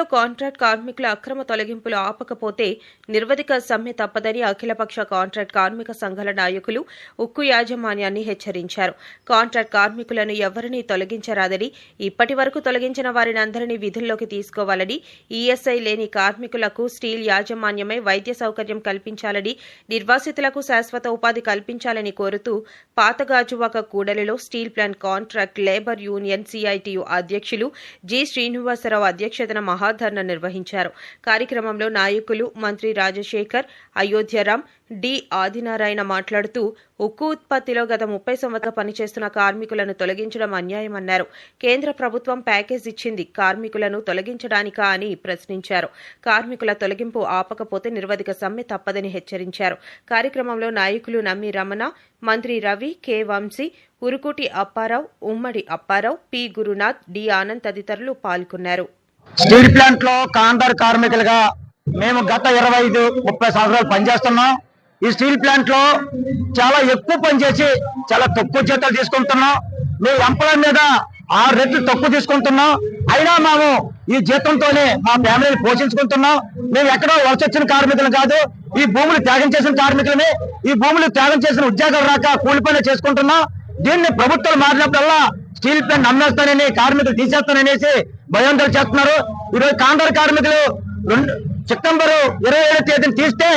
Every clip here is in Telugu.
ఉక్కులో కాంట్రాక్ట్ కార్మికుల అక్రమ తొలగింపులు ఆపకపోతే నిర్వధిక సమ్మె తప్పదని అఖిలపక్ష కాంట్రాక్ట్ కార్మిక సంఘాల నాయకులు ఉక్కు యాజమాన్యాన్ని హెచ్చరించారు. కాంట్రాక్ట్ కార్మికులను ఎవరినీ తొలగించరాదని ఇప్పటి వరకు తొలగించిన వారిని అందరినీ విధుల్లోకి తీసుకోవాలని ఈఎస్ఐ లేని కార్మికులకు స్టీల్ యాజమాన్యమే వైద్య సౌకర్యం కల్పించాలని నిర్వాసితులకు శాశ్వత ఉపాధి కల్పించాలని కోరుతూ పాతగాజువాక కూడలిలో steel plant contract labour union CITU అధ్యక్షులు జి శ్రీనివాసరావు అధ్యక్షతన మహా మహాధర్ణ నిర్వహించారు. కార్యక్రమంలో నాయకులు మంత్రి రాజశేఖర్ అయోధ్యరాం డి ఆదినారాయణ మాట్లాడుతూ ఉక్కు ఉత్పత్తిలో గత ముప్పై సంవత్సరాలు పనిచేస్తున్న కార్మికులను తొలగించడం అన్యాయమన్నారు. కేంద్ర ప్రభుత్వం ప్యాకేజ్ ఇచ్చింది కార్మికులను తొలగించడానికా అని ప్రశ్నించారు. కార్మికుల తొలగింపు ఆపకపోతే నిర్వధిక సమ్మె తప్పదని హెచ్చరించారు. కార్యక్రమంలో నాయకులు Nammi Ramana Mantri Ravi K Vamsi Urukuti Apparao Ummadi Apparao P Gurunath D Anand తదితరులు పాల్గొన్నారు. స్టీల్ ప్లాంట్లో కాంట్రాక్ట్ కార్మికులుగా మేము గత ఇరవై ఐదు ముప్పై సంవత్సరాలు పనిచేస్తున్నాం. ఈ స్టీల్ ప్లాంట్లో చాలా ఎక్కువ పనిచేసి చాలా తక్కువ జీతాలు తీసుకుంటున్నాం. మేము ఎంప్లాయ్ మీద ఆరు రెట్లు తక్కువ తీసుకుంటున్నాం. అయినా మేము ఈ జీతంతోనే మా ఫ్యామిలీని పోషించుకుంటున్నాం. మేము ఎక్కడో వలసొచ్చిన కార్మికులు కాదు ఈ భూములు త్యాగం చేసిన కార్మికులమే. ఈ భూములు త్యాగం చేసిన ఉద్యోగాలు రాక కూలి చేసుకుంటున్నాం. దీన్ని ప్రభుత్వాలు మారినప్పుడల్లా స్టీల్ ప్లాంట్ నమ్మేస్తానని కార్మికులు తీసేస్తాననేసి భయాందోళన చేస్తున్నారు. ఈరోజు కాంట్రాక్ట్ కార్మికులు రెండు సెప్టెంబర్ ఇరవై ఏడో తేదీని తీస్తే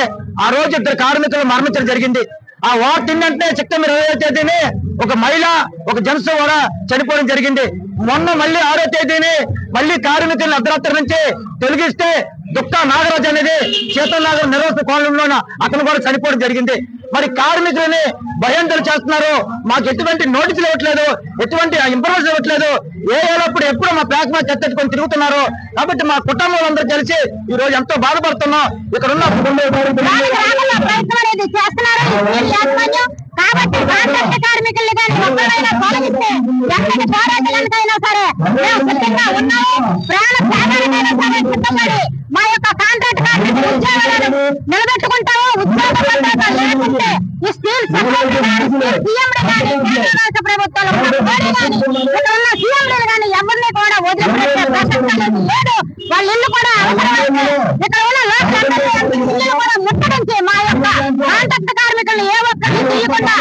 ఆ రోజు ఇద్దరు కార్మికులు మరణించడం జరిగింది. ఆ వార్ ఏంటంటే సెప్టెంబర్ ఇరవై తేదీని ఒక మహిళ ఒక జెంట్స్ కూడా చనిపోవడం జరిగింది. మొన్న మళ్ళీ ఆరో తేదీని మళ్ళీ కార్మికులను అర్ధరాత్రి నుంచి తొలగిస్తే దుఃఖ నాగరాజు అనేది చేతన్ నాగర్ నిర్వహణ కోణంలోన అతను కూడా చనిపోవడం జరిగింది. మరి కార్మికులని భయంతలు చేస్తున్నారు. మాకు ఎటువంటి నోటీసులు ఇవ్వట్లేదు. ఎటువంటి ఇన్ఫర్మేషన్ ఇవ్వట్లేదు. ఏ ఏలప్పుడు ఎప్పుడు మా ప్యాక్ మీద చెత్తెట్టుకొని తిరుగుతున్నారు. కాబట్టి మా కుటుంబం అందరూ కలిసి ఈ రోజు ఎంతో బాధపడుతున్నాం. ఇక్కడ ఉన్న నాలుగు అనేది కాబట్టి కాంట్రాక్ట్ కార్మికుల్ని కానీ ఒక్కరైనా తొలగిస్తే పోరాటాలకైనా సరే మేము సిద్ధంగా ఉన్నాము. ప్రాణ సరే సిద్ధపడి మా యొక్క కాంట్రాక్ట్ కార్మికుల ఉద్యోగాలను నిలబెట్టుకుంటాము లేకుంటే ఈ స్టీల్ రాష్ట్ర ప్రభుత్వాలు ఉన్న ఇక్కడ ఉన్న సీఎంలు కానీ ఎవరిని కూడా వదిలిపెట్టే ప్రసక్తి లేదు. వాళ్ళ ఇల్లు కూడా ఇక్కడ ఉన్న కూడా ముట్టడించి మా యొక్క కాంట్రాక్ట్ కార్మికులను ఏ ఒక్కరిని తీయకుండా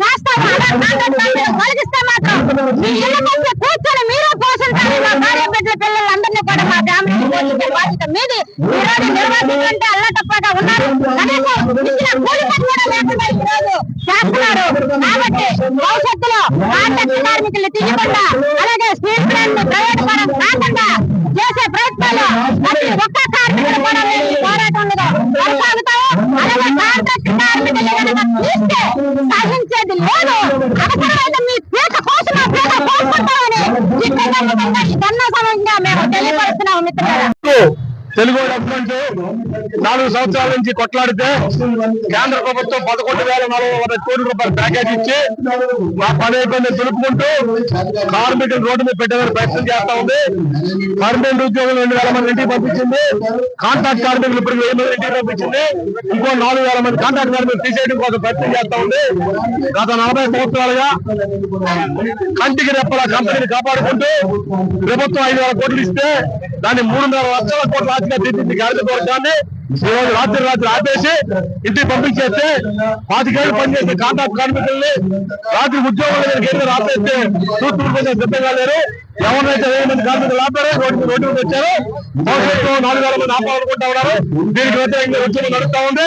చేస్తాము అలా కాంట్రాక్ట్ కార్మికులు మాత్రం పోషించే బాధ్యత మీది. అల్లటప్పగా ఉన్నారు. కనీసం ఇచ్చిన కూలి పని కూడా లేకుండా ఈ రోజు చేస్తున్నారు. కాబట్టి భవిష్యత్తులో కార్మికులు meter a తెలుగు డెవలప్మెంట్ నాలుగు సంవత్సరాల నుంచి కొట్లాడితే కేంద్ర ప్రభుత్వం పదకొండు వేల నాలుగు వందల కోట్ల రూపాయల ప్యాకేజ్ ఇచ్చి మా పని అయిపోయింది తెలుపుకుంటూ కార్మికులు రోడ్డు మీద పెట్టేందుకు ప్రయత్నం చేస్తా ఉంది. పర్మనెంట్ ఉద్యోగులు రెండు వేల మంది ఇంటికి పంపించింది. కాంట్రాక్ట్ కార్మికులు ఇప్పుడు వెయ్యి మంది ఇంటికి పంపించింది. ఇంకో నాలుగు వేల మంది కాంట్రాక్ట్ కార్మికులు తీసేయడం కోసం ప్రయత్నం చేస్తా ఉంది. గత నలభై సంవత్సరాలుగా కంటికి రెప్పల కంపెనీని కాపాడుకుంటూ ప్రభుత్వం ఐదు వేల కోట్లు ఇస్తే దాన్ని మూడున్నర లక్షల కోట్ల ఆర్థిక తీర్చింది కార్మిక వర్గాన్ని ఈ రోజు రాత్రి రాత్రి ఆపేసి ఇంటికి పంపించేస్తే పాతికేళ్ళు పనిచేసే కాంట్రాక్ట్ కార్మికుల్ని రాత్రి ఉద్యోగుల దగ్గర ఆపేస్తే చూస్తూ కోసం సిద్ధంగా లేరు. ఎవరినైతే వెయ్యి మంది కార్మికులు ఆపారో రోడ్డు రోడ్డు మీద వచ్చారు భవిష్యత్తులో నాలుగు వేల మంది ఆపాలనుకుంటా ఉన్నారు. దీనికి వ్యతిరేకంగా ఉద్యమం నడుస్తా ఉంది.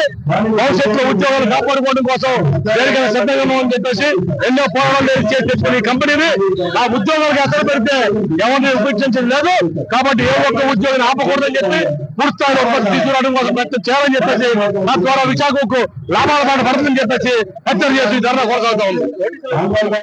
భవిష్యత్తులో ఉద్యోగాలు కాపాడుకోవడం కోసం దేనికైనా సిద్ధంగా అని చెప్పేసి ఎన్నో పోరాటాలు చేసి తెచ్చుకుని ఈ కంపెనీని ఆ ఉద్యోగాలకు అసలు పెడితే ఎవరిని ఉపేక్షించడం లేదు. కాబట్టి ఏ ఒక్క ఉద్యోగిని ఆపకూడదని చెప్పి పూర్తిస్థాయిలో ఉత్పత్తి తీసుకురావడం కోసం ప్రయత్నం చేయాలని చెప్పేసి తద్వారా విశాఖకు లాభాల పాటు పడుతుందని చెప్పేసి హెచ్చరిక చేసి ధర్నా కొనసాగుతా ఉంది.